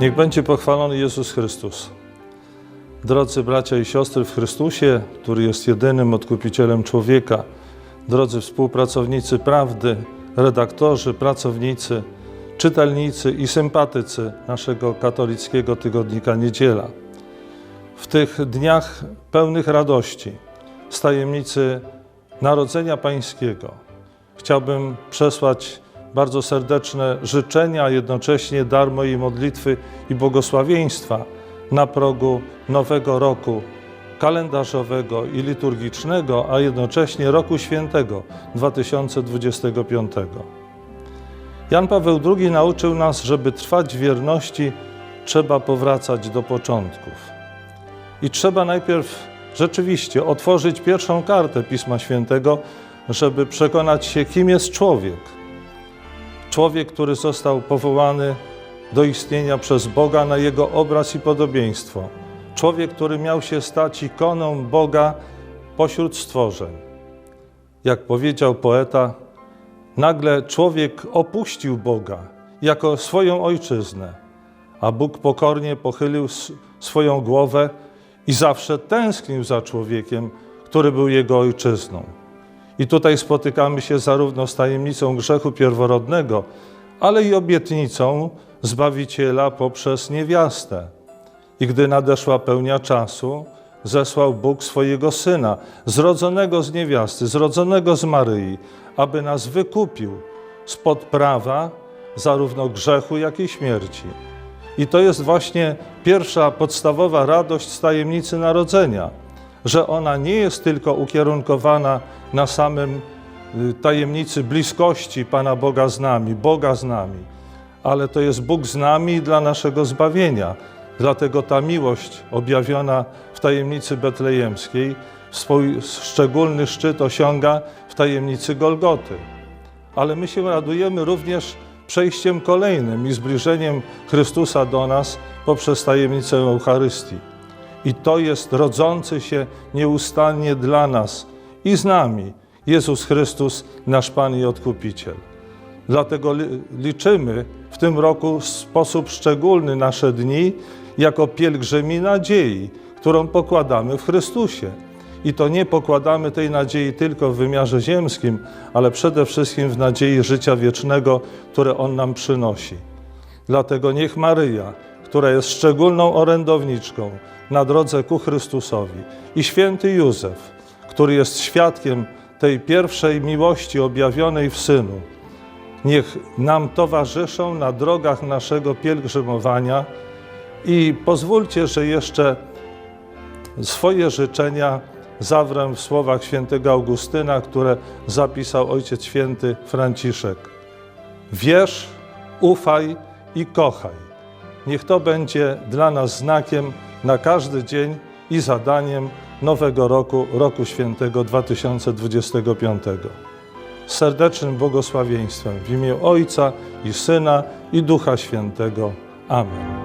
Niech będzie pochwalony Jezus Chrystus. Drodzy bracia i siostry w Chrystusie, który jest jedynym odkupicielem człowieka, drodzy współpracownicy prawdy, redaktorzy, pracownicy, czytelnicy i sympatycy naszego katolickiego tygodnika Niedziela. W tych dniach pełnych radości, z tajemnicy Narodzenia Pańskiego, chciałbym przesłać bardzo serdeczne życzenia, jednocześnie dar mojej modlitwy i błogosławieństwa na progu nowego roku kalendarzowego i liturgicznego, a jednocześnie roku świętego 2025. Jan Paweł II nauczył nas, żeby trwać wierności, trzeba powracać do początków. I trzeba najpierw rzeczywiście otworzyć pierwszą kartę Pisma Świętego, żeby przekonać się, kim jest człowiek. Człowiek, który został powołany do istnienia przez Boga na Jego obraz i podobieństwo. Człowiek, który miał się stać ikoną Boga pośród stworzeń. Jak powiedział poeta, nagle człowiek opuścił Boga jako swoją ojczyznę, a Bóg pokornie pochylił swoją głowę i zawsze tęsknił za człowiekiem, który był jego ojczyzną. I tutaj spotykamy się zarówno z tajemnicą grzechu pierworodnego, ale i obietnicą Zbawiciela poprzez niewiastę. I gdy nadeszła pełnia czasu, zesłał Bóg swojego Syna, zrodzonego z niewiasty, zrodzonego z Maryi, aby nas wykupił spod prawa zarówno grzechu, jak i śmierci. I to jest właśnie pierwsza podstawowa radość z tajemnicy narodzenia, że ona nie jest tylko ukierunkowana na samym y, tajemnicy bliskości Pana Boga z nami, Boga z nami, ale to jest Bóg z nami dla naszego zbawienia. Dlatego ta miłość objawiona w tajemnicy betlejemskiej swój szczególny szczyt osiąga w tajemnicy Golgoty. Ale my się radujemy również przejściem kolejnym i zbliżeniem Chrystusa do nas poprzez tajemnicę Eucharystii. I to jest rodzący się nieustannie dla nas i z nami Jezus Chrystus, nasz Pan i Odkupiciel. Dlatego liczymy w tym roku w sposób szczególny nasze dni jako pielgrzymi nadziei, którą pokładamy w Chrystusie. I to nie pokładamy tej nadziei tylko w wymiarze ziemskim, ale przede wszystkim w nadziei życia wiecznego, które On nam przynosi. Dlatego niech Maryja, która jest szczególną orędowniczką na drodze ku Chrystusowi, i święty Józef, który jest świadkiem tej pierwszej miłości objawionej w Synu, niech nam towarzyszą na drogach naszego pielgrzymowania i pozwólcie, że jeszcze swoje życzenia zawrę w słowach świętego Augustyna, które zapisał Ojciec Święty Franciszek. Wierz, ufaj i kochaj. Niech to będzie dla nas znakiem na każdy dzień i zadaniem nowego roku, roku świętego 2025. Z serdecznym błogosławieństwem w imię Ojca i Syna i Ducha Świętego. Amen.